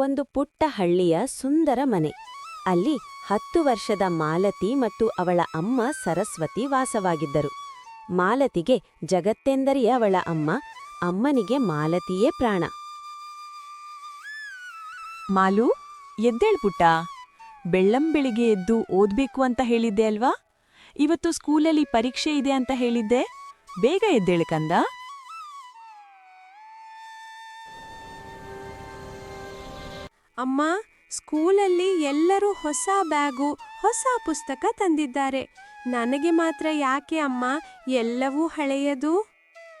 ಒಂದು ಪುಟ್ಟ ಹಳ್ಳಿಯ ಸುಂದರ ಮನೆ. ಅಲ್ಲಿ ಹತ್ತು ವರ್ಷದ ಮಾಲತಿ ಮತ್ತು ಅವಳ ಅಮ್ಮ ಸರಸ್ವತಿ ವಾಸವಾಗಿದ್ದರು. ಮಾಲತಿಗೆ ಜಗತ್ತೆಂದರೆ ಅವಳ ಅಮ್ಮ, ಅಮ್ಮನಿಗೆ ಮಾಲತಿಯೇ ಪ್ರಾಣ. ಮಾಲು ಎದ್ದೇಳ್ಪುಟ್ಟ ಬೆಳ್ಳಂ ಬೆಳ್ಳಂಬೆಳಿಗ್ಗೆ ಎದ್ದು ಓದ್ಬೇಕು ಅಂತ ಹೇಳಿದ್ದೆ ಅಲ್ವಾ? ಇವತ್ತು ಸ್ಕೂಲಲ್ಲಿ ಪರೀಕ್ಷೆ ಇದೆ ಅಂತ ಹೇಳಿದ್ದೆ. ಬೇಗ ಎದ್ದೇಳು ಕಂದ. ಅಮ್ಮ, ಸ್ಕೂಲಲ್ಲಿ ಎಲ್ಲರೂ ಹೊಸ ಬ್ಯಾಗು, ಹೊಸ ಪುಸ್ತಕ ತಂದಿದ್ದಾರೆ. ನನಗೆ ಮಾತ್ರ ಯಾಕೆ ಅಮ್ಮ, ಎಲ್ಲವೂ ಹಳೆಯದು?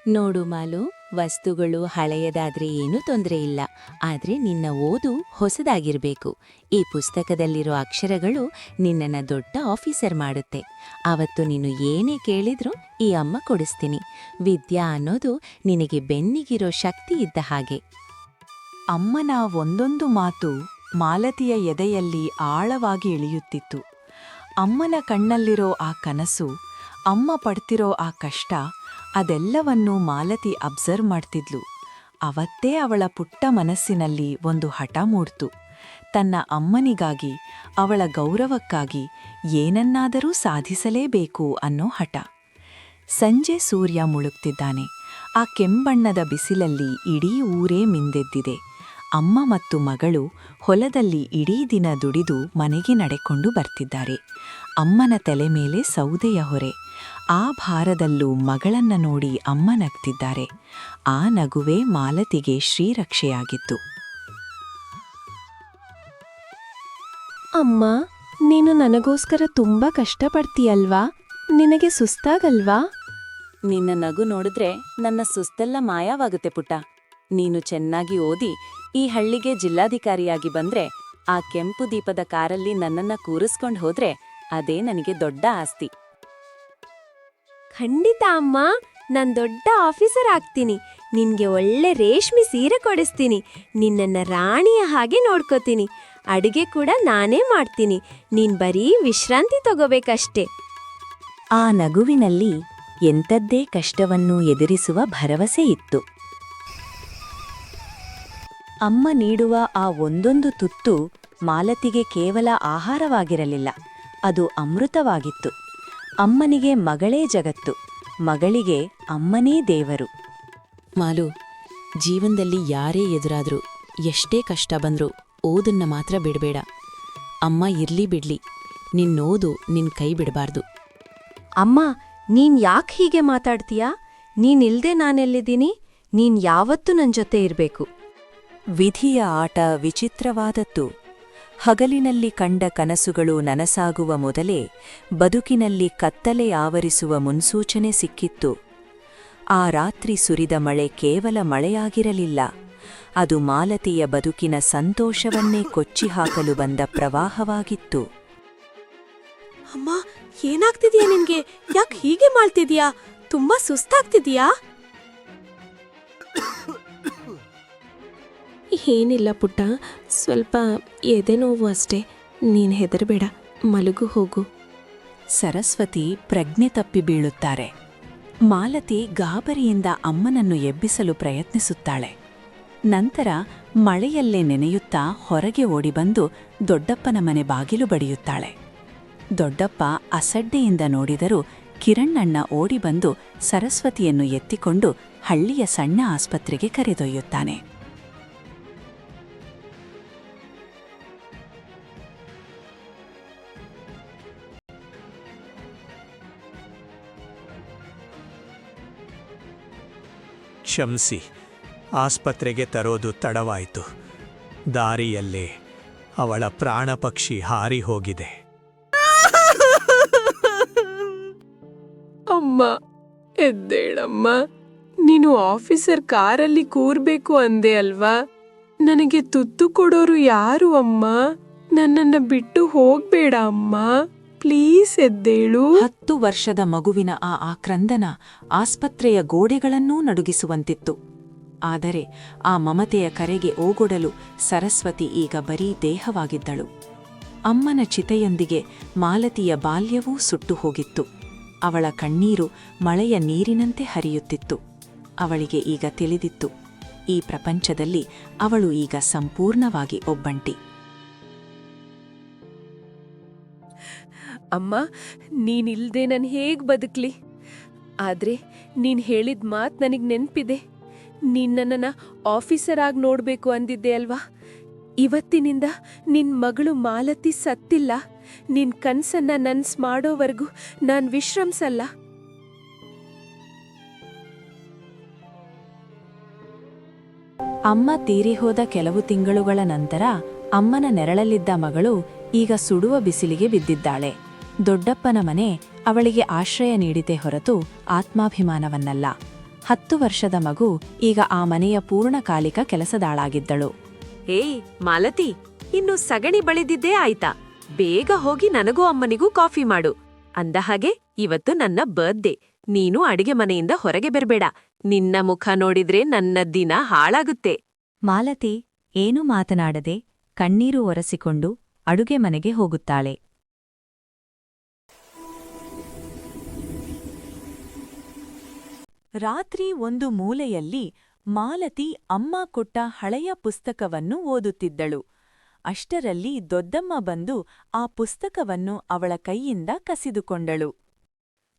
ನೋಡು ಮಾಲು, ವಸ್ತುಗಳು ಹಳೆಯದಾದ್ರೆ ಏನೂ ತೊಂದರೆ ಇಲ್ಲ. ಆದ್ರೆ ನಿನ್ನ ಓದು ಹೊಸದಾಗಿರ್ಬೇಕು. ಈ ಪುಸ್ತಕದಲ್ಲಿರೋ ಅಕ್ಷರಗಳು ನಿನ್ನನ್ನ ದೊಡ್ಡ ಆಫೀಸರ್ ಮಾಡುತ್ತೆ. ಅವತ್ತು ನೀನು ಏನೇ ಕೇಳಿದ್ರೂ ಈ ಅಮ್ಮ ಕೊಡಿಸ್ತೀನಿ. ವಿದ್ಯಾ ಅನ್ನೋದು ನಿನಗೆ ಬೆನ್ನಿಗಿರೋ ಶಕ್ತಿ ಇದ್ದ ಹಾಗೆ. ಅಮ್ಮನ ಒಂದೊಂದು ಮಾತು ಮಾಲತಿಯ ಎದೆಯಲ್ಲಿ ಆಳವಾಗಿ ಇಳಿಯುತ್ತಿತ್ತು. ಅಮ್ಮನ ಕಣ್ಣಲ್ಲಿರೋ ಆ ಕನಸು, ಅಮ್ಮ ಪಡ್ತಿರೋ ಆ ಕಷ್ಟ, ಅದೆಲ್ಲವನ್ನೂ ಮಾಲತಿ ಅಬ್ಸರ್ವ್ ಮಾಡ್ತಿದ್ಲು. ಅವತ್ತೇ ಅವಳ ಪುಟ್ಟ ಮನಸ್ಸಿನಲ್ಲಿ ಒಂದು ಹಠ ಮೂಡ್ತು. ತನ್ನ ಅಮ್ಮನಿಗಾಗಿ, ಅವಳ ಗೌರವಕ್ಕಾಗಿ ಏನನ್ನಾದರೂ ಸಾಧಿಸಲೇಬೇಕು ಅನ್ನೋ ಹಠ. ಸಂಜೆ ಸೂರ್ಯ ಮುಳುಗ್ತಿದ್ದಾನೆ. ಆ ಕೆಂಬಣ್ಣದ ಬಿಸಿಲಲ್ಲಿ ಇಡೀ ಊರೇ ಮಿಂದೆದ್ದಿದೆ. ಅಮ್ಮ ಮತ್ತು ಮಗಳು ಹೊಲದಲ್ಲಿ ಇಡೀ ದಿನ ದುಡಿದು ಮನೆಗೆ ನಡೆಕೊಂಡು ಬರ್ತಿದ್ದಾರೆ. ಅಮ್ಮನ ತಲೆ ಮೇಲೆ ಸೌದೆಯ ಹೊರೆ. ಆ ಭಾರದಲ್ಲೂ ಮಗಳನ್ನ ನೋಡಿ ಅಮ್ಮ ನಗ್ತಿದ್ದಾರೆ. ಆ ನಗುವೇ ಮಾಲತಿಗೆ ಶ್ರೀರಕ್ಷೆಯಾಗಿತ್ತು. ಅಮ್ಮ ನೀನು ನನಗೋಸ್ಕರ ತುಂಬಾ ಕಷ್ಟಪಡ್ತೀಯಲ್ವಾ? ನಿನಗೆ ಸುಸ್ತಾಗಲ್ವಾ? ನಿನ್ನ ನಗು ನೋಡಿದ್ರೆ ನನ್ನ ಸುಸ್ತೆಲ್ಲ ಮಾಯವಾಗುತ್ತೆ ಪುಟ್ಟ. ನೀನು ಚೆನ್ನಾಗಿ ಓದಿ ಈ ಹಳ್ಳಿಗೆ ಜಿಲ್ಲಾಧಿಕಾರಿಯಾಗಿ ಬಂದ್ರೆ ಆ ಕೆಂಪು ದೀಪದ ಕಾರಲ್ಲಿ ನನ್ನನ್ನ ಕೂರಿಸ್ಕೊಂಡು ಹೋದ್ರೆ ಅದೇ ನನಗೆ ದೊಡ್ಡ ಆಸ್ತಿ. ಖಂಡಿತ ಅಮ್ಮ. ನನ್ ದೊಡ್ಡ ಆಫೀಸರ್ ಆಗ್ತೀನಿ. ನಿನ್ಗೆ ಒಳ್ಳೆ ರೇಷ್ಮೆ ಸೀರೆ ಕೊಡಿಸ್ತೀನಿ. ನಿನ್ನನ್ನ ರಾಣಿಯ ಹಾಗೆ ನೋಡ್ಕೋತೀನಿ. ಅಡುಗೆ ಕೂಡ ನಾನೇ ಮಾಡ್ತೀನಿ. ನೀನ್ ಬರೀ ವಿಶ್ರಾಂತಿ ತಗೋಬೇಕಷ್ಟೇ. ಆ ನಗುವಿನಲ್ಲಿ ಎಂಥದ್ದೇ ಕಷ್ಟವನ್ನು ಎದುರಿಸುವ ಭರವಸೆ ಇತ್ತು. ಅಮ್ಮ ನೀಡುವ ಆ ಒಂದೊಂದು ತುತ್ತು ಮಾಲತಿಗೆ ಕೇವಲ ಆಹಾರವಾಗಿರಲಿಲ್ಲ. ಅದು ಅಮೃತವಾಗಿತ್ತು. ಅಮ್ಮನಿಗೆ ಮಗಳೇ ಜಗತ್ತು ಮಗಳಿಗೆ ಅಮ್ಮನೇ ದೇವರು. ಮಾಲು ಜೀವನದಲ್ಲಿ ಯಾರೇ ಎದುರಾದರೂ ಎಷ್ಟೇ ಕಷ್ಟ ಬಂದರೂ ಓದನ್ನ ಮಾತ್ರ ಬಿಡಬೇಡ. ಅಮ್ಮ ಇರ್ಲಿ ಬಿಡ್ಲಿ ನಿನ್ನೋದು ನಿನ್ ಕೈ ಬಿಡಬಾರ್ದು. ಅಮ್ಮ ನೀನ್ ಯಾಕೆ ಹೀಗೆ ಮಾತಾಡ್ತೀಯಾ? ನೀನಿಲ್ದೆ ನಾನೆಲ್ಲಿದ್ದೀನಿ ನೀನ್ ಯಾವತ್ತೂ ನನ್ ಜೊತೆ ಇರ್ಬೇಕು. ವಿಧಿಯ ಆಟ ವಿಚಿತ್ರವಾದದ್ದು. ಹಗಲಿನಲ್ಲಿ ಕಂಡ ಕನಸುಗಳು ನನಸಾಗುವ ಮೊದಲೇ ಬದುಕಿನಲ್ಲಿ ಕತ್ತಲೆ ಆವರಿಸುವ ಮುನ್ಸೂಚನೆ ಸಿಕ್ಕಿತ್ತು. ಆ ರಾತ್ರಿ ಸುರಿದ ಮಳೆ ಕೇವಲ ಮಳೆಯಾಗಿರಲಿಲ್ಲ. ಅದು ಮಾಲತಿಯ ಬದುಕಿನ ಸಂತೋಷವನ್ನೇ ಕೊಚ್ಚಿಹಾಕಲು ಬಂದ ಪ್ರವಾಹವಾಗಿತ್ತು. ಅಮ್ಮ, ಏನಾಗ್ತಿದ್ಯಾ ನಿನ್ಗೆ? ಯಾಕೆ ಹೀಗೆ ಮಾಡ್ತಿದೀಯಾ? ತುಂಬಾ ಸುಸ್ತಾಗ್ತಿದ್ಯಾ? ಏನಿಲ್ಲ ಪುಟ್ಟ. ಸ್ವಲ್ಪ ಎದೆ ನೋವು ಅಷ್ಟೇ. ನೀನು ಹೆದರಬೇಡ. ಮಲಗು, ಹೋಗು. ಸರಸ್ವತಿ ಪ್ರಜ್ಞೆ ತಪ್ಪಿ ಬೀಳುತ್ತಾರೆ. ಮಾಲತಿ ಗಾಬರಿಯಿಂದ ಅಮ್ಮನನ್ನು ಎಬ್ಬಿಸಲು ಪ್ರಯತ್ನಿಸುತ್ತಾಳೆ. ನಂತರ ಮಳೆಯಲ್ಲೇ ನೆನೆಯುತ್ತಾ ಹೊರಗೆ ಓಡಿಬಂದು ದೊಡ್ಡಪ್ಪನ ಮನೆ ಬಾಗಿಲು ಬಡಿಯುತ್ತಾಳೆ. ದೊಡ್ಡಪ್ಪ ಅಸಡ್ಡೆಯಿಂದ ನೋಡಿದರೂ ಕಿರಣ್ಣಣ್ಣ ಓಡಿಬಂದು ಸರಸ್ವತಿಯನ್ನು ಎತ್ತಿಕೊಂಡು ಹಳ್ಳಿಯ ಸಣ್ಣ ಆಸ್ಪತ್ರೆಗೆ ಕರೆದೊಯ್ಯುತ್ತಾನೆ. ಕ್ಷಮಿಸಿ. ಆಸ್ಪತ್ರೆಗೆ ತರೋದು ತಡವಾಯಿತು. ದಾರಿಯಲ್ಲೇ ಅವಳ ಪ್ರಾಣಪಕ್ಷಿ ಹಾರಿ ಹೋಗಿದೆ. ಅಮ್ಮ, ಎದ್ದೇಳಮ್ಮ, ನೀನು ಆಫೀಸರ್ ಕಾರಲ್ಲಿ ಕೂರ್ಬೇಕು ಅಂದೆ ಅಲ್ವಾ? ನನಗೆ ತುತ್ತು ಕೊಡೋರು ಯಾರು ಅಮ್ಮ? ನನ್ನನ್ನ ಬಿಟ್ಟು ಹೋಗ್ಬೇಡ ಅಮ್ಮ. ಪ್ಲೀಸ್ ಎದ್ದೇಳು. ಹತ್ತು ವರ್ಷದ ಮಗುವಿನ ಆ ಆಕ್ರಂದನ ಆಸ್ಪತ್ರೆಯ ಗೋಡೆಗಳನ್ನೂ ನಡುಗಿಸುವಂತಿತ್ತು. ಆದರೆ ಆ ಮಮತೆಯ ಕರೆಗೆ ಓಗೊಡಲು ಸರಸ್ವತಿ ಈಗ ಬರೀ ದೇಹವಾಗಿದ್ದಳು. ಅಮ್ಮನ ಚಿತೆಯೊಂದಿಗೆ ಮಾಲತಿಯ ಬಾಲ್ಯವೂ ಸುಟ್ಟು ಹೋಗಿತ್ತು. ಅವಳ ಕಣ್ಣೀರು ಮಳೆಯ ನೀರಿನಂತೆ ಹರಿಯುತ್ತಿತ್ತು. ಅವಳಿಗೆ ಈಗ ತಿಳಿದಿತ್ತು. ಈ ಪ್ರಪಂಚದಲ್ಲಿ ಅವಳು ಈಗ ಸಂಪೂರ್ಣವಾಗಿ ಒಬ್ಬಂಟಿ. ಅಮ್ಮ, ನೀನಿಲ್ದೆ ನಾನು ಹೇಗೆ ಬದುಕಲಿ? ಆದರೆ ನೀನು ಹೇಳಿದ ಮಾತು ನನಗೆ ನೆನಪಿದೆ. ನೀನು ನನ್ನನ್ನು ಆಫೀಸರ್ ಆಗಿ ನೋಡಬೇಕು ಅಂದಿದ್ದೆ ಅಲ್ವಾ? ಇವತ್ತಿನಿಂದ ನಿನ್ನ ಮಗಳು ಮಾಲತಿ ಸತ್ತಿಲ್ಲ. ನಿನ್ನ ಕನಸನ್ನು ನನ್ಸ್ ಮಾಡೋವರೆಗೂ ನಾನು ವಿಶ್ರಮಿಸಲ್ಲ. ಅಮ್ಮ ತೀರಿ ಹೋದ ಕೆಲವು ತಿಂಗಳುಗಳ ನಂತರ ಅಮ್ಮನ ನೆರಳಲ್ಲಿದ್ದ ಮಗಳು ಈಗ ಸುಡುವ ಬಿಸಿಲಿಗೆ ಬಿದ್ದಿದ್ದಾಳೆ. ದೊಡ್ಡಪ್ಪನ ಮನೆ ಅವಳಿಗೆ ಆಶ್ರಯ ನೀಡಿತೆ ಹೊರತು ಆತ್ಮಾಭಿಮಾನವನ್ನಲ್ಲ. ಹತ್ತು ವರ್ಷದ ಮಗು ಈಗ ಆ ಮನೆಯ ಪೂರ್ಣಕಾಲಿಕ ಕೆಲಸದಾಳಾಗಿದ್ದಳು. ಏಯ್, ಮಾಲತಿ, ಇನ್ನು ಸಗಣಿ ಬಳಿದಿದ್ದೇ ಆಯ್ತಾ? ಬೇಗ ಹೋಗಿ ನನಗೂ ಅಮ್ಮನಿಗೂ ಕಾಫಿ ಮಾಡು. ಅಂದ ಹಾಗೆ ಇವತ್ತು ನನ್ನ ಬರ್ತ್ಡೇ. ನೀನು ಅಡಿಗೆ ಮನೆಯಿಂದ ಹೊರಗೆ ಬರ್ಬೇಡ. ನಿನ್ನ ಮುಖ ನೋಡಿದ್ರೆ ನನ್ನ ದಿನ ಹಾಳಾಗುತ್ತೆ. ಮಾಲತಿ, ಏನೂ ಮಾತನಾಡದೆ ಕಣ್ಣೀರು ಒರೆಸಿಕೊಂಡು ಅಡುಗೆ ಮನೆಗೆ ಹೋಗುತ್ತಾಳೆ. ರಾತ್ರಿ ಒಂದು ಮೂಲೆಯಲ್ಲಿ ಮಾಲತಿ ಅಮ್ಮ ಕೊಟ್ಟ ಹಳೆಯ ಪುಸ್ತಕವನ್ನು ಓದುತ್ತಿದ್ದಳು. ಅಷ್ಟರಲ್ಲಿ ದೊಡ್ಡಮ್ಮ ಬಂದು ಆ ಪುಸ್ತಕವನ್ನು ಅವಳ ಕೈಯಿಂದ ಕಸಿದುಕೊಂಡಳು.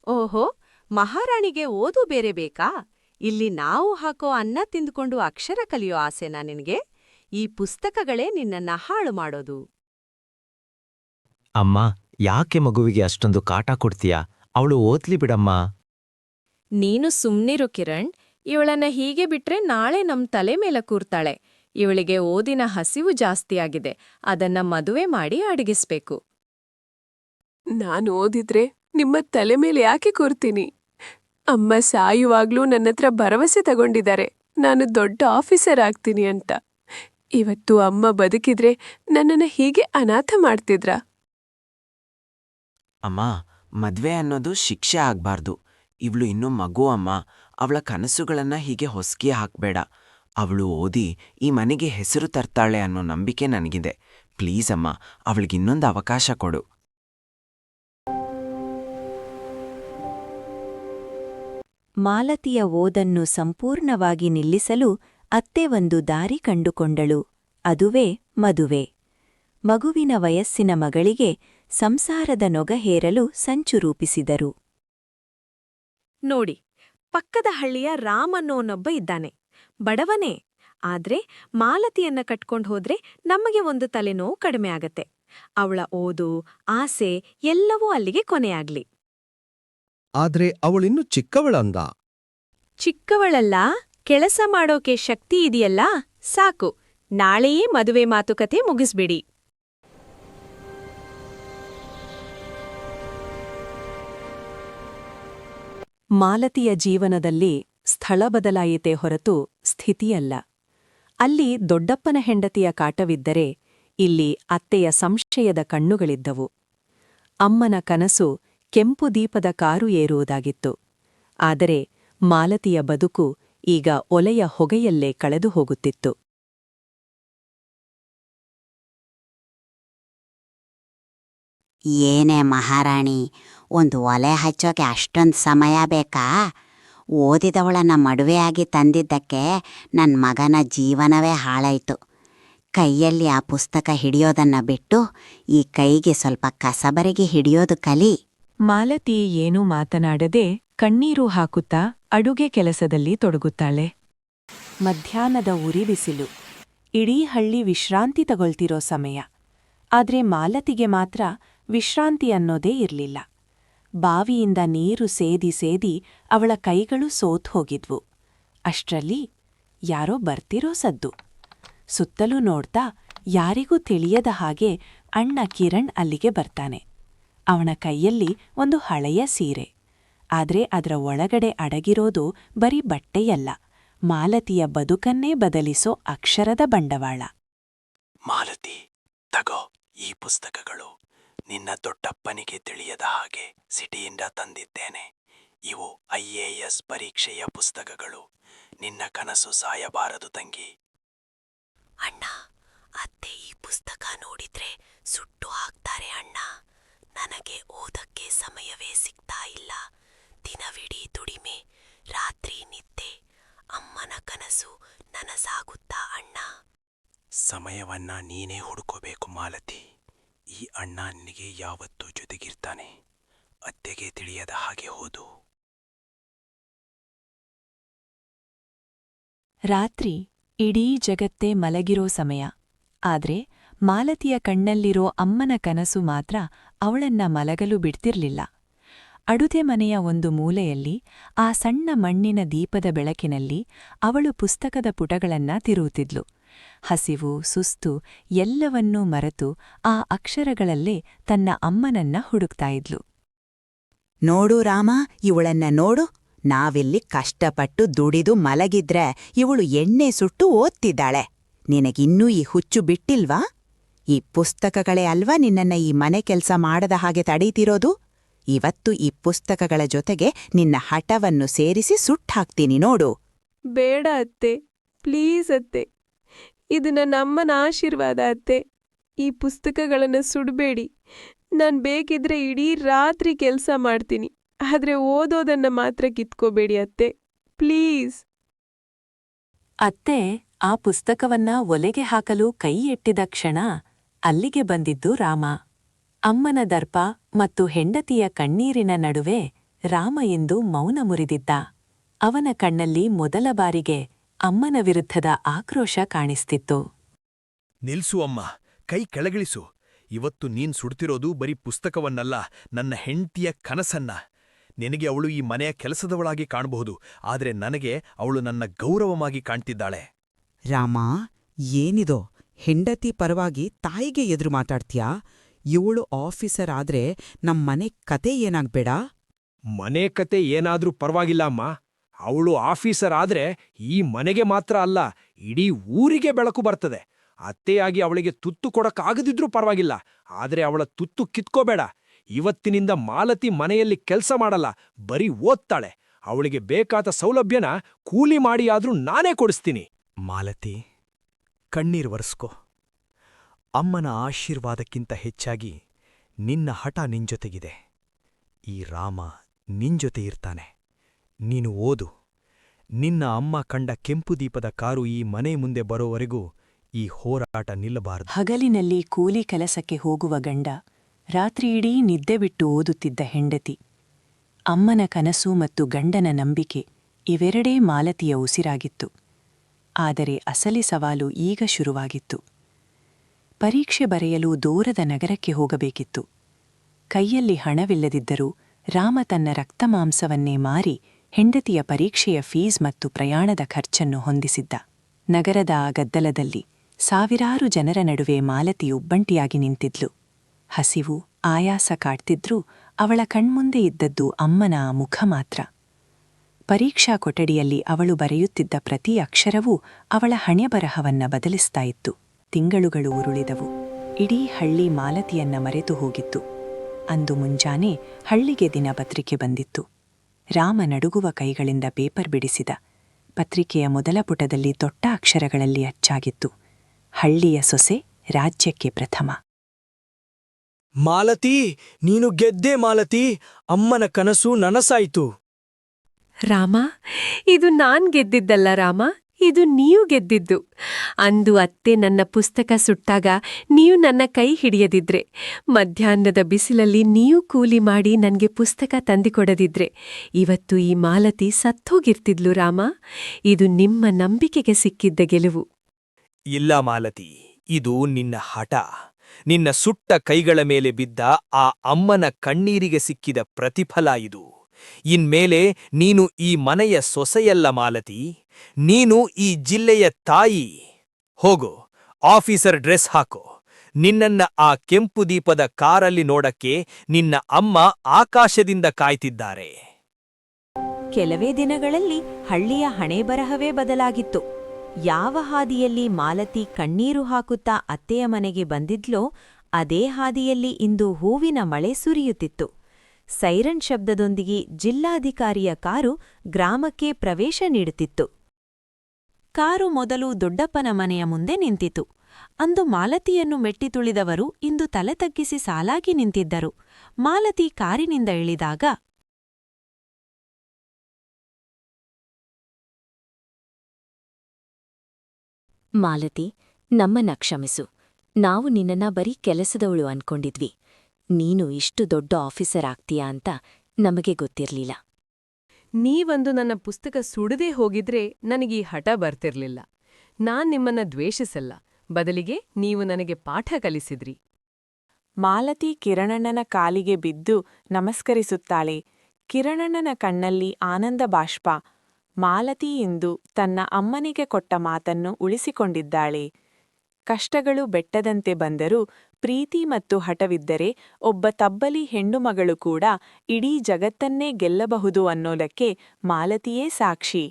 ಓಹೋ ಮಹಾರಾಣಿಗೆ ಓದು ಬೇರೆ ಬೇಕಾ? ಇಲ್ಲಿ ನಾವು ಹಾಕೋ ಅನ್ನ ತಿಂದುಕೊಂಡು ಅಕ್ಷರ ಕಲಿಯೋ ಆಸೆನಾ ನಿನಗೆ? ಈ ಪುಸ್ತಕಗಳೇ ನಿನ್ನನ್ನ ಹಾಳು ಮಾಡೋದು. ಅಮ್ಮ ಯಾಕೆ ಮಗುವಿಗೆ ಅಷ್ಟೊಂದು ಕಾಟ ಕೊಡ್ತೀಯಾ? ಅವಳು ಓದ್ಲಿ ಬಿಡಮ್ಮ. ನೀನು ಸುಮ್ನಿರು ಕಿರಣ್ ಇವಳನ್ನ ಹೀಗೆ ಬಿಟ್ರೆ ನಾಳೆ ನಮ್ ತಲೆ ಮೇಲೆ ಕೂರ್ತಾಳೆ. ಇವಳಿಗೆ ಓದಿನ ಹಸಿವು ಜಾಸ್ತಿಯಾಗಿದೆ ಅದನ್ನ ಮದುವೆ ಮಾಡಿ ಅಡಗಿಸ್ಬೇಕು. ನಾನು ಓದಿದ್ರೆ ನಿಮ್ಮ ತಲೆ ಮೇಲೆ ಯಾಕೆ ಕೂರ್ತೀನಿ? ಅಮ್ಮ ಸಾಯುವಾಗ್ಲೂ ನನ್ನತ್ರ ಭರವಸೆ ತಗೊಂಡಿದ್ದಾರೆ ನಾನು ದೊಡ್ಡ ಆಫೀಸರ್ ಆಗ್ತೀನಿ ಅಂತ. ಇವತ್ತು ಅಮ್ಮ ಬದುಕಿದ್ರೆ ನನ್ನನ್ನ ಹೀಗೆ ಅನಾಥ ಮಾಡ್ತಿದ್ರಾ? ಅಮ್ಮ ಮದ್ವೆ ಅನ್ನೋದು ಶಿಕ್ಷೆ ಆಗ್ಬಾರ್ದು. ಇವಳು ಇನ್ನೂ ಮಗು ಅಮ್ಮ. ಅವಳ ಕನಸುಗಳನ್ನ ಹೀಗೆ ಹೊಸ್ಕಿ ಹಾಕ್ಬೇಡ. ಅವಳು ಓದಿ ಈ ಮನೆಗೆ ಹೆಸರು ತರ್ತಾಳೆ ಅನ್ನೋ ನಂಬಿಕೆ ನನಗಿದೆ. ಪ್ಲೀಸ್ ಅಮ್ಮ ಅವಳಿಗಿನ್ನೊಂದು ಅವಕಾಶ ಕೊಡು. ಮಾಲತಿಯ ಓದನ್ನು ಸಂಪೂರ್ಣವಾಗಿ ನಿಲ್ಲಿಸಲು ಅತ್ತೆ ಒಂದು ದಾರಿ ಕಂಡುಕೊಂಡಳು. ಅದುವೇ ಮದುವೆ. ಮಗುವಿನ ವಯಸ್ಸಿನ ಮಗಳಿಗೆ ಸಂಸಾರದ ನೊಗ ಹೇರಲು ಸಂಚು ರೂಪಿಸಿದರು. ನೋಡಿ ಪಕ್ಕದ ಹಳ್ಳಿಯ ರಾಮ್ ಅನ್ನೋನೊಬ್ಬ ಇದ್ದಾನೆ. ಬಡವನೇ ಆದ್ರೆ ಮಾಲತಿಯನ್ನ ಕಟ್ಕೊಂಡು ಹೋದ್ರೆ ನಮಗೆ ಒಂದು ತಲೆನೋವು ಕಡಿಮೆ ಆಗತ್ತೆ. ಅವಳ ಓದು ಆಸೆ ಎಲ್ಲವೂ ಅಲ್ಲಿಗೆ ಕೊನೆಯಾಗ್ಲಿ. ಆದ್ರೆ ಅವಳಿನ್ನು ಚಿಕ್ಕವಳಂದ? ಚಿಕ್ಕವಳಲ್ಲ ಕೆಲಸ ಮಾಡೋಕೆ ಶಕ್ತಿ ಇದೆಯಲ್ಲ ಸಾಕು. ನಾಳೆಯೇ ಮದುವೆ ಮಾತುಕತೆ ಮುಗಿಸ್ಬಿಡಿ. ಮಾಲತಿಯ ಜೀವನದಲ್ಲಿ ಸ್ಥಳ ಬದಲಾಯಿತೆ ಹೊರತು ಸ್ಥಿತಿಯಲ್ಲ. ಅಲ್ಲಿ ದೊಡ್ಡಪ್ಪನ ಹೆಂಡತಿಯ ಕಾಟವಿದ್ದರೆ ಇಲ್ಲಿ ಅತ್ತೆಯ ಸಂಶಯದ ಕಣ್ಣುಗಳಿದ್ದವು. ಅಮ್ಮನ ಕನಸು ಕೆಂಪು ದೀಪದ ಕಾರು ಏರುವುದಾಗಿತ್ತು. ಆದರೆ ಮಾಲತಿಯ ಬದುಕು ಈಗ ಒಲೆಯ ಹೊಗೆಯಲ್ಲೇ ಕಳೆದು ಹೋಗುತ್ತಿತ್ತು ಏನೇ ಮಹಾರಾಣಿ, ಒಂದು ಒಲೆ ಹಚ್ಚೋಕೆ ಅಷ್ಟೊಂದು ಸಮಯ ಬೇಕಾ? ಓದಿದವಳನ್ನ ಮಡುವೆಯಾಗಿ ತಂದಿದ್ದಕ್ಕೆ ನನ್ನ ಮಗನ ಜೀವನವೇ ಹಾಳಾಯಿತು. ಕೈಯಲ್ಲಿ ಆ ಪುಸ್ತಕ ಹಿಡಿಯೋದನ್ನ ಬಿಟ್ಟು ಈ ಕೈಗೆ ಸ್ವಲ್ಪ ಕಸಬರಿಗೆ ಹಿಡಿಯೋದು ಕಲಿ. ಮಾಲತಿ ಏನೂ ಮಾತನಾಡದೆ ಕಣ್ಣೀರು ಹಾಕುತ್ತಾ ಅಡುಗೆ ಕೆಲಸದಲ್ಲಿ ತೊಡಗುತ್ತಾಳೆ. ಮಧ್ಯಾಹ್ನದ ಉರಿ ಬಿಸಿಲು. ಇಡೀ ಹಳ್ಳಿ ವಿಶ್ರಾಂತಿ ತಗೊಳ್ತಿರೋ ಸಮಯ. ಆದ್ರೆ ಮಾಲತಿಗೆ ಮಾತ್ರ ವಿಶ್ರಾಂತಿ ಅನ್ನೋದೇ ಇರಲಿಲ್ಲ. ಬಾವಿಯಿಂದ ನೀರು ಸೇದಿ ಸೇದಿ ಅವಳ ಕೈಗಳು ಸೋತ್ ಹೋಗಿದ್ವು. ಅಷ್ಟ್ರಲ್ಲಿ ಯಾರೋ ಬರ್ತಿರೋ ಸದ್ದು. ಸುತ್ತಲೂ ನೋಡ್ತಾ ಯಾರಿಗೂ ತಿಳಿಯದ ಹಾಗೆ ಅಣ್ಣ ಕಿರಣ್ ಅಲ್ಲಿಗೆ ಬರ್ತಾನೆ. ಅವನ ಕೈಯಲ್ಲಿ ಒಂದು ಹಳೆಯ ಸೀರೆ. ಆದ್ರೆ ಅದರ ಒಳಗಡೆ ಅಡಗಿರೋದು ಬರೀ ಬಟ್ಟೆಯಲ್ಲ, ಮಾಲತಿಯ ಬದುಕನ್ನೇ ಬದಲಿಸೋ ಅಕ್ಷರದ ಬಂಡವಾಳ. ಮಾಲತಿ, ತಗೋ ಈ ಪುಸ್ತಕಗಳು. ನಿನ್ನ ದೊಡ್ಡಪ್ಪನಿಗೆ ತಿಳಿಯದ ಹಾಗೆ ಸಿಟಿಯಿಂದ ತಂದಿದ್ದೇನೆ. ಇವು ಐ ಎ ಎಸ್ ಪರೀಕ್ಷೆಯ ಪುಸ್ತಕಗಳು. ನಿನ್ನ ಕನಸು ಸಾಯಬಾರದು ತಂಗಿ. ಅಣ್ಣ ಅತ್ತೆ ಈ ಪುಸ್ತಕ ನೋಡಿದ್ರೆ ಸುಟ್ಟು ಹಾಕ್ತಾರೆ ಅಣ್ಣ. ನನಗೆ ಓದಕ್ಕೆ ಸಮಯವೇ ಸಿಗ್ತಾ ಇಲ್ಲ. ದಿನವಿಡೀ ದುಡಿಮೆ ರಾತ್ರಿ ನಿದ್ದೆ ಅಮ್ಮನ ಕನಸು ನನಸಾಗುತ್ತಾ ಅಣ್ಣ? ಸಮಯವನ್ನ ನೀನೇ ಹುಡುಕೋಬೇಕು ಮಾಲತಿ. ಈ ಅಣ್ಣ ನಿನಗೆ ಯಾವತ್ತೂ ಜೊತೆಗಿರ್ತಾನೆ. ಅತ್ತೆಗೆ ತಿಳಿಯದ ಹಾಗೆ ಹೋದು. ರಾತ್ರಿ ಇಡೀ ಜಗತ್ತೇ ಮಲಗಿರೋ ಸಮಯ. ಆದ್ರೆ ಮಾಲತಿಯ ಕಣ್ಣಲ್ಲಿರೋ ಅಮ್ಮನ ಕನಸು ಮಾತ್ರ ಅವಳನ್ನ ಮಲಗಲು ಬಿಡ್ತಿರ್ಲಿಲ್ಲ. ಅಡುಗೆ ಮನೆಯ ಒಂದು ಮೂಲೆಯಲ್ಲಿ ಆ ಸಣ್ಣ ಮಣ್ಣಿನ ದೀಪದ ಬೆಳಕಿನಲ್ಲಿ ಅವಳು ಪುಸ್ತಕದ ಪುಟಗಳನ್ನ ತಿರುವುತಿದ್ಲು. ಹಸಿವು ಸುಸ್ತು ಎಲ್ಲವನ್ನೂ ಮರೆತು ಆ ಅಕ್ಷರಗಳಲ್ಲೇ ತನ್ನ ಅಮ್ಮನನ್ನ ಹುಡುಕ್ತಾ ಇದ್ಲು. ನೋಡು ರಾಮ ಇವಳನ್ನ ನೋಡು. ನಾವಿಲ್ಲಿ ಕಷ್ಟಪಟ್ಟು ದುಡಿದು ಮಲಗಿದ್ರೆ ಇವಳು ಎಣ್ಣೆ ಸುಟ್ಟು ಓದ್ತಿದ್ದಾಳೆ. ನಿನಗಿನ್ನೂ ಈ ಹುಚ್ಚು ಬಿಟ್ಟಿಲ್ವಾ? ಈ ಪುಸ್ತಕಗಳೇ ಅಲ್ವಾ ನಿನ್ನನ್ನ ಈ ಮನೆ ಕೆಲ್ಸ ಮಾಡದ ಹಾಗೆ ತಡೀತಿರೋದು? ಇವತ್ತು ಈ ಪುಸ್ತಕಗಳ ಜೊತೆಗೆ ನಿನ್ನ ಹಠವನ್ನು ಸೇರಿಸಿ ಸುಟ್ಟಾಕ್ತೀನಿ ನೋಡು. ಬೇಡ ಅತ್ತೆ ಪ್ಲೀಸ್ ಅತ್ತೆ. ಇದು ನನ್ನ ಅಮ್ಮನ ಆಶೀರ್ವಾದ, ಅತ್ತೆ. ಈ ಪುಸ್ತಕಗಳನ್ನು ಸುಡಬೇಡಿ. ನಾನು ಬೇಕಿದ್ರೆ ಇಡೀ ರಾತ್ರಿ ಕೆಲಸ ಮಾಡ್ತೀನಿ. ಆದ್ರೆ ಓದೋದನ್ನ ಮಾತ್ರ ಕಿತ್ಕೋಬೇಡಿ, ಅತ್ತೆ. ಪ್ಲೀಸ್. ಅತ್ತೆ, ಆ ಪುಸ್ತಕವನ್ನ ಒಲೆಗೆ ಹಾಕಲು ಕೈ ಎಟ್ಟಿದ ಕ್ಷಣ ಅಲ್ಲಿಗೆ ಬಂದಿದ್ದು ರಾಮ. ಅಮ್ಮನ ದರ್ಪ ಮತ್ತು ಹೆಂಡತಿಯ ಕಣ್ಣೀರಿನ ನಡುವೆ ರಾಮ ಎಂದು ಮೌನ ಮುರಿದಿದ್ದ. ಅವನ ಕಣ್ಣಲ್ಲಿ ಮೊದಲ ಬಾರಿಗೆ ಅಮ್ಮನ ವಿರುದ್ಧದ ಆಕ್ರೋಶ ಕಾಣಿಸ್ತಿತ್ತು. ನಿಲ್ಸು ಅಮ್ಮ ಕೈ ಕೆಳಗಿಳಿಸು. ಇವತ್ತು ನೀನ್ ಸುಡ್ತಿರೋದು ಬರೀ ಪುಸ್ತಕವನ್ನಲ್ಲ ನನ್ನ ಹೆಂಡತಿಯ ಕನಸನ್ನ. ನಿನಗೆ ಅವಳು ಈ ಮನೆಯ ಕೆಲಸದವಳಾಗಿ ಕಾಣಬಹುದು ಆದರೆ ನನಗೆ ಅವಳು ನನ್ನ ಗೌರವವಾಗಿ ಕಾಣ್ತಿದ್ದಾಳೆ. ರಾಮ ಏನಿದೋ? ಹೆಂಡತಿ ಪರವಾಗಿ ತಾಯಿಗೆ ಎದುರು ಮಾತಾಡ್ತೀಯಾ? ಇವಳು ಆಫೀಸರ್ ಆದ್ರೆ ನಮ್ಮನೆ ಕತೆ ಏನಾಗ್ಬೇಡ? ಮನೆ ಕತೆ ಏನಾದ್ರೂ ಪರವಾಗಿಲ್ಲ ಅಮ್ಮ. ಅವಳು ಆಫೀಸರ್ ಆದ್ರೆ ಈ ಮನೆಗೆ ಮಾತ್ರ ಅಲ್ಲ, ಇಡೀ ಊರಿಗೆ ಬೆಳಕು ಬರ್ತದೆ. ಅತ್ತೆಯಾಗಿ ಅವಳಿಗೆ ತುತ್ತು ಕೊಡಕ್ಕಾಗದಿದ್ರೂ ಪರವಾಗಿಲ್ಲ, ಆದ್ರೆ ಅವಳ ತುತ್ತು ಕಿತ್ಕೋಬೇಡ. ಇವತ್ತಿನಿಂದ ಮಾಲತಿ ಮನೆಯಲ್ಲಿ ಕೆಲಸ ಮಾಡಲ್ಲ, ಬರೀ ಓದ್ತಾಳೆ. ಅವಳಿಗೆ ಬೇಕಾದ ಸೌಲಭ್ಯನ ಕೂಲಿ ಮಾಡಿ ಆದ್ರೂ ನಾನೇ ಕೊಡಿಸ್ತೀನಿ. ಮಾಲತಿ, ಕಣ್ಣೀರ್ ಒರೆಸ್ಕೋ. ಅಮ್ಮನ ಆಶೀರ್ವಾದಕ್ಕಿಂತ ಹೆಚ್ಚಾಗಿ ನಿನ್ನ ಹಠ ನಿಂಜೊತೆಗಿದೆ ಈ ರಾಮ ನಿಂಜೊತೆ ಇರ್ತಾನೆ. ನೀನು ಓದು. ನಿನ್ನ ಅಮ್ಮ ಕಂಡ ಕೆಂಪು ದೀಪದ ಕಾರು ಈ ಮನೆ ಮುಂದೆ ಬರೋವರೆಗೂ ಈ ಹೋರಾಟ ನಿಲ್ಲಬಾರದು. ಹಗಲಿನಲ್ಲಿ ಕೂಲಿ ಕೆಲಸಕ್ಕೆ ಹೋಗುವ ಗಂಡ ರಾತ್ರಿಯಿಡೀ ನಿದ್ದೆ ಬಿಟ್ಟು ಓದುತ್ತಿದ್ದ ಹೆಂಡತಿ. ಅಮ್ಮನ ಕನಸು ಮತ್ತು ಗಂಡನ ನಂಬಿಕೆ ಇವೆರಡೇ ಮಾಲತಿಯ ಉಸಿರಾಗಿತ್ತು. ಆದರೆ ಅಸಲಿ ಸವಾಲು ಈಗ ಶುರುವಾಗಿತ್ತು. ಪರೀಕ್ಷೆ ಬರೆಯಲು ದೂರದ ನಗರಕ್ಕೆ ಹೋಗಬೇಕಿತ್ತು. ಕೈಯಲ್ಲಿ ಹಣವಿಲ್ಲದಿದ್ದರೂ ರಾಮ ತನ್ನ ರಕ್ತಮಾಂಸವನ್ನೇ ಮಾರಿ ಹೆಂಡತಿಯ ಪರೀಕ್ಷೆಯ ಫೀಸ್ ಮತ್ತು ಪ್ರಯಾಣದ ಖರ್ಚನ್ನು ಹೊಂದಿಸಿದ್ದ. ನಗರದ ಆ ಗದ್ದಲದಲ್ಲಿ ಸಾವಿರಾರು ಜನರ ನಡುವೆ ಮಾಲತಿ ಉಬ್ಬಂಟಿಯಾಗಿ ನಿಂತಿದ್ಲು. ಹಸಿವು, ಆಯಾಸ ಕಾಡ್ತಿದ್ರೂ ಅವಳ ಕಣ್ಮುಂದೆ ಇದ್ದದ್ದು ಅಮ್ಮನ ಆ ಮುಖ ಮಾತ್ರ. ಪರೀಕ್ಷಾ ಕೊಠಡಿಯಲ್ಲಿ ಅವಳು ಬರೆಯುತ್ತಿದ್ದ ಪ್ರತಿ ಅಕ್ಷರವೂ ಅವಳ ಹಣೆಬರಹವನ್ನ ಬದಲಿಸ್ತಾ ಇತ್ತು. ತಿಂಗಳುಗಳು ಉರುಳಿದವು. ಇಡೀ ಹಳ್ಳಿ ಮಾಲತಿಯನ್ನ ಮರೆತು ಹೋಗಿತ್ತು. ಅಂದು ಮುಂಜಾನೆ ಹಳ್ಳಿಗೆ ದಿನಪತ್ರಿಕೆ ಬಂದಿತ್ತು. ರಾಮ ನಡುಗುವ ಕೈಗಳಿಂದ ಪೇಪರ್ ಬಿಡಿಸಿದ. ಪತ್ರಿಕೆಯ ಮೊದಲ ಪುಟದಲ್ಲಿ ದೊಡ್ಡ ಅಕ್ಷರಗಳಲ್ಲಿ ಅಚ್ಚಾಗಿತ್ತು. ಹಳ್ಳಿಯ ಸೊಸೆ ರಾಜ್ಯಕ್ಕೆ ಪ್ರಥಮ. ಮಾಲತಿ ನೀನು ಗೆದ್ದೆ ಮಾಲತಿ ಅಮ್ಮನ ಕನಸು ನನಸಾಯಿತು. ರಾಮ ಇದು ನಾನ್ ಗೆದ್ದಿದ್ದಲ್ಲ ರಾಮ. ಇದು ನೀವು ಗೆದ್ದಿದ್ದು. ಅಂದು ಅತ್ತೆ ನನ್ನ ಪುಸ್ತಕ ಸುಟ್ಟಾಗ ನೀವು ನನ್ನ ಕೈ ಹಿಡಿಯದಿದ್ರೆ. ಮಧ್ಯಾಹ್ನದ ಬಿಸಿಲಲ್ಲಿ ನೀವು ಕೂಲಿ ಮಾಡಿ ನನಗೆ ಪುಸ್ತಕ ತಂದಿಕೊಡದಿದ್ರೆ. ಇವತ್ತು ಈ ಮಾಲತಿ ಸತ್ತೋಗಿರ್ತಿದ್ಲು ರಾಮ. ಇದು ನಿಮ್ಮ ನಂಬಿಕೆಗೆ ಸಿಕ್ಕಿದ್ದ ಗೆಲುವು. ಇಲ್ಲ ಮಾಲತಿ, ಇದು ನಿನ್ನ ಹಠ. ನಿನ್ನ ಸುಟ್ಟ ಕೈಗಳ ಮೇಲೆ ಬಿದ್ದ ಆ ಅಮ್ಮನ ಕಣ್ಣೀರಿಗೆ ಸಿಕ್ಕಿದ ಪ್ರತಿಫಲ ಇದು. ಇನ್ಮೇಲೆ ನೀನು ಈ ಮನೆಯ ಸೊಸೆಯಲ್ಲ ಮಾಲತಿ. ನೀನು ಈ ಜಿಲ್ಲೆಯ ತಾಯಿ. ಹೋಗು, ಆಫೀಸರ್ ಡ್ರೆಸ್ ಹಾಕೋ. ನಿನ್ನನ್ನ ಆ ಕೆಂಪು ದೀಪದ ಕಾರಲ್ಲಿ ನೋಡಕ್ಕೆ ನಿನ್ನ ಅಮ್ಮ ಆಕಾಶದಿಂದ ಕಾಯ್ತಿದ್ದಾರೆ. ಕೆಲವೇ ದಿನಗಳಲ್ಲಿ ಹಳ್ಳಿಯ ಹಣೆಬರಹವೇ ಬದಲಾಗಿತ್ತು. ಯಾವ ಹಾದಿಯಲ್ಲಿ ಮಾಲತಿ ಕಣ್ಣೀರು ಹಾಕುತ್ತಾ ಅತ್ತೆಯ ಮನೆಗೆ ಬಂದಿದ್ಲೋ, ಅದೇ ಹಾದಿಯಲ್ಲಿ ಇಂದು ಹೂವಿನ ಮಳೆ ಸುರಿಯುತ್ತಿತ್ತು. ಸೈರನ್ ಶಬ್ದದೊಂದಿಗೆ ಜಿಲ್ಲಾಧಿಕಾರಿಯ ಕಾರು ಗ್ರಾಮಕ್ಕೆ ಪ್ರವೇಶ ನೀಡುತ್ತಿತ್ತು. ಕಾರು ಮೊದಲು ದೊಡ್ಡಪ್ಪನ ಮನೆಯ ಮುಂದೆ ನಿಂತಿತು. ಅಂದು ಮಾಲತಿಯನ್ನು ಮೆಟ್ಟಿತುಳಿದವರು ಇಂದು ತಲೆ ತಗ್ಗಿಸಿ ಸಾಲಾಗಿ ನಿಂತಿದ್ದರು. ಮಾಲತಿ ಕಾರಿನಿಂದ ಇಳಿದಾಗ, ಮಾಲತಿ, ನಮ್ಮನ್ನ ಕ್ಷಮಿಸು. ನಾವು ನಿನ್ನನ್ನ ಬರೀ ಕೆಲಸದವಳು ಅನ್ಕೊಂಡಿದ್ವಿ. ನೀನು ಇಷ್ಟು ದೊಡ್ಡ ಆಫೀಸರ್ ಆಗ್ತೀಯಾ ಅಂತ ನಮಗೆ ಗೊತ್ತಿರ್ಲಿಲ್ಲ. ನೀವಂದು ನನ್ನ ಪುಸ್ತಕ ಸುಡದೇ ಹೋಗಿದ್ರೆ ನನಗೀ ಹಠ ಬರ್ತಿರ್ಲಿಲ್ಲ. ನಾನ್ ನಿಮ್ಮನ್ನ ದ್ವೇಷಿಸಲ್ಲ. ಬದಲಿಗೆ ನೀವು ನನಗೆ ಪಾಠ ಕಲಿಸಿದ್ರಿ. ಮಾಲತಿ ಕಿರಣಣ್ಣನ ಕಾಲಿಗೆ ಬಿದ್ದು ನಮಸ್ಕರಿಸುತ್ತಾಳೆ. ಕಿರಣಣ್ಣನ ಕಣ್ಣಲ್ಲಿ ಆನಂದ ಬಾಷ್ಪ. ಮಾಲತಿ ಇಂದು ತನ್ನ ಅಮ್ಮನಿಗೆ ಕೊಟ್ಟ ಮಾತನ್ನು ಉಳಿಸಿಕೊಂಡಿದ್ದಾಳೆ. ಕಷ್ಟಗಳು ಬೆಟ್ಟದಂತೆ ಬಂದರೂ ಪ್ರೀತಿ ಮತ್ತು ಹಠವಿದ್ದರೆ ಒಬ್ಬ ತಬ್ಬಲಿ ಹೆಣ್ಣುಮಗಳು ಕೂಡ ಇಡೀ ಜಗತ್ತನ್ನೇ ಗೆಲ್ಲಬಹುದು ಅನ್ನೋದಕ್ಕೆ ಮಾಲತಿಯೇ ಸಾಕ್ಷಿ.